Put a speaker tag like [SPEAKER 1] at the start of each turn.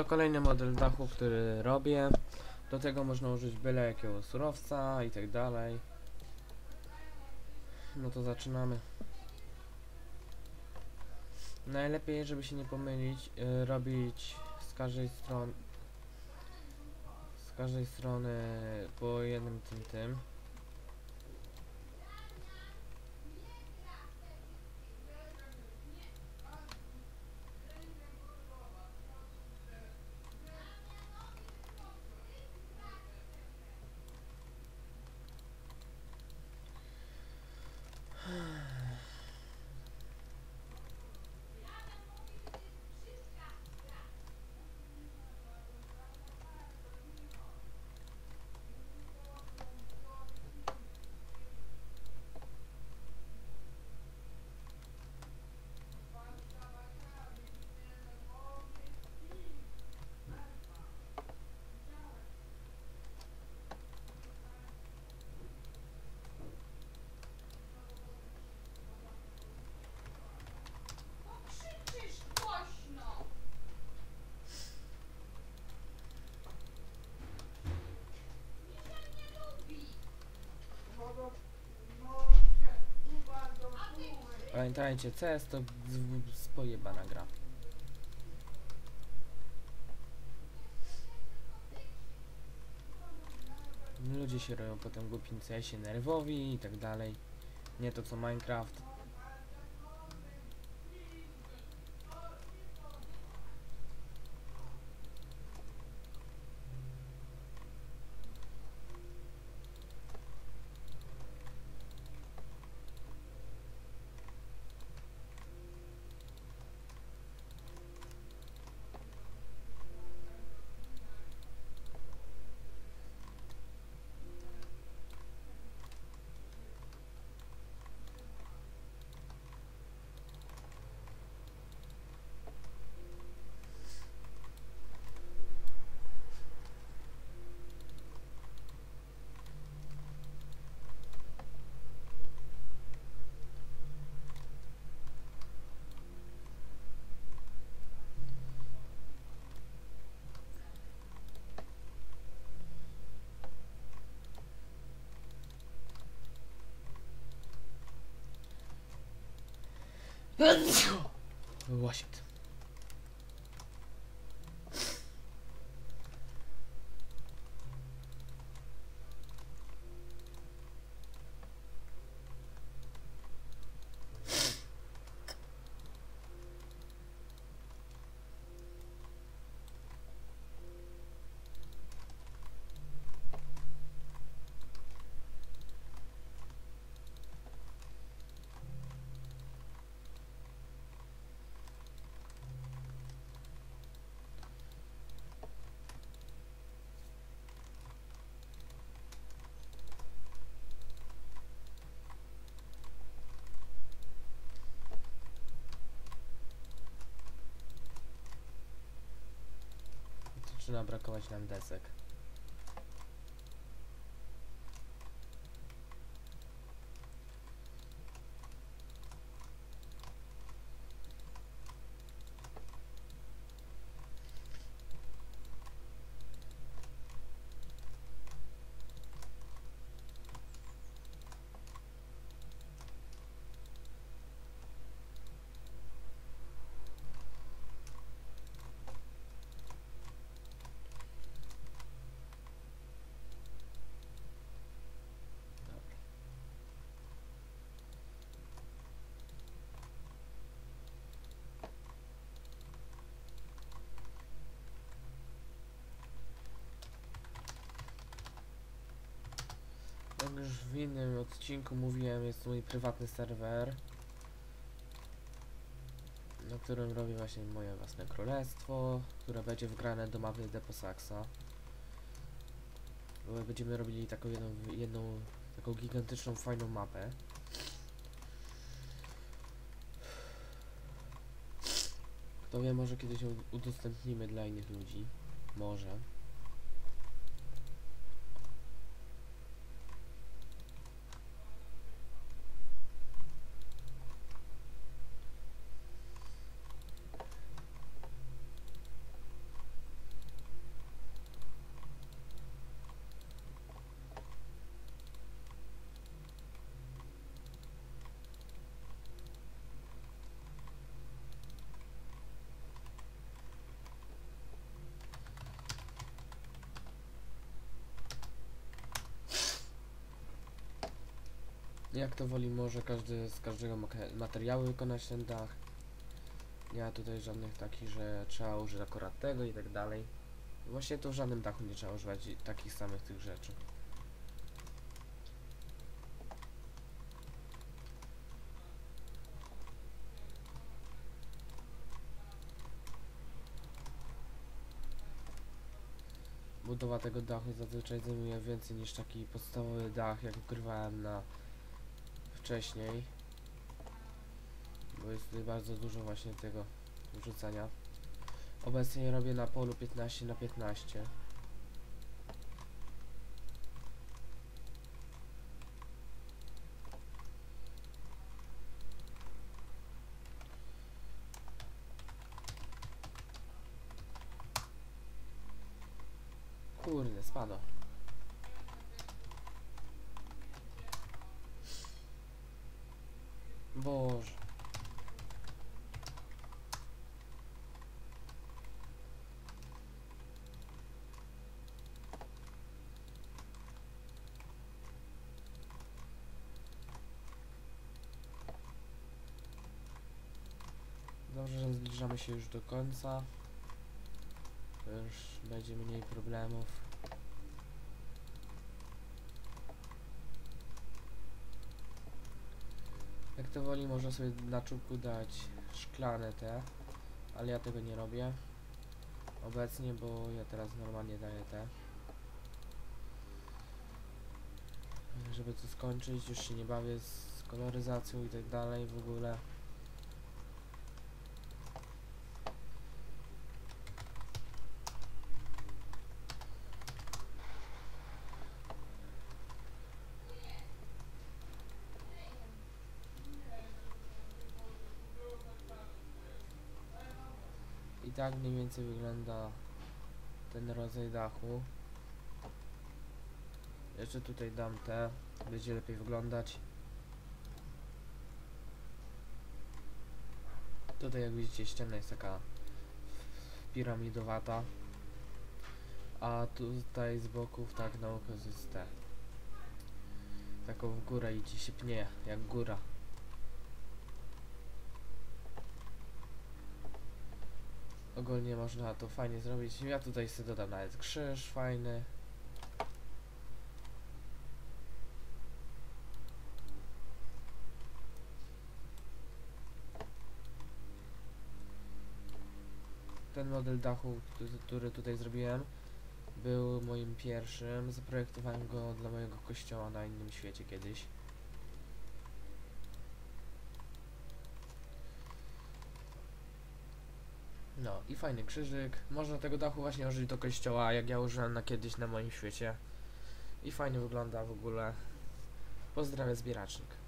[SPEAKER 1] Oto kolejny model dachu, który robię. Do tego można użyć byle jakiego surowca i tak dalej. No to zaczynamy. Najlepiej, żeby się nie pomylić, y, robić z każdej strony z każdej strony po jednym tym tym. Pamiętajcie, CS to z- z- pojebana gra. Ludzie się robią potem głupim CS-ie nerwowi i tak dalej. Nie to co Minecraft. 워싱턴 Zaczyna brakować nam desek. Dobra. Jak już w innym odcinku mówiłem, jest mój prywatny serwer, na którym robię właśnie moje własne królestwo, które będzie wgrane do mapy Deposaxa. Będziemy robili taką jedną, jedną taką gigantyczną, fajną mapę. Kto wie, może kiedyś ją udostępnimy dla innych ludzi. Może. Jak to woli, może każdy z każdego materiału wykonać ten dach. Nie ma tutaj żadnych takich, że trzeba użyć akurat tego i tak dalej. Właśnie to w żadnym dachu nie trzeba używać takich samych tych rzeczy. Budowa tego dachu zazwyczaj zajmuje więcej niż taki podstawowy dach, jak ukrywałem na wcześniej. Bo jest tutaj bardzo dużo właśnie tego wrzucania. Obecnie robię na polu 15 na 15. Kurde, spadło. Boże. Dobrze, że zbliżamy się już do końca. Już będzie mniej problemów. Jak to woli, można sobie na czubku dać szklane te, ale ja tego nie robię obecnie, bo ja teraz normalnie daję te. Żeby to skończyć, już się nie bawię z koloryzacją i tak dalej w ogóle. I tak mniej więcej wygląda ten rodzaj dachu. Jeszcze tutaj dam te, będzie lepiej wyglądać. Tutaj jak widzicie ściana jest taka piramidowata. A tutaj z boków tak na oko jest te. Taką w górę idzie się pnie, jak góra. Ogólnie można to fajnie zrobić. Ja tutaj sobie dodam nawet krzyż fajny. Ten model dachu, który- tutaj zrobiłem, był moim pierwszym. Zaprojektowałem go dla mojego kościoła na innym świecie kiedyś. No i fajny krzyżyk. Można tego dachu właśnie użyć do kościoła, jak ja użyłem na kiedyś na moim świecie. I fajnie wygląda w ogóle. Pozdrawiam zbieracznik.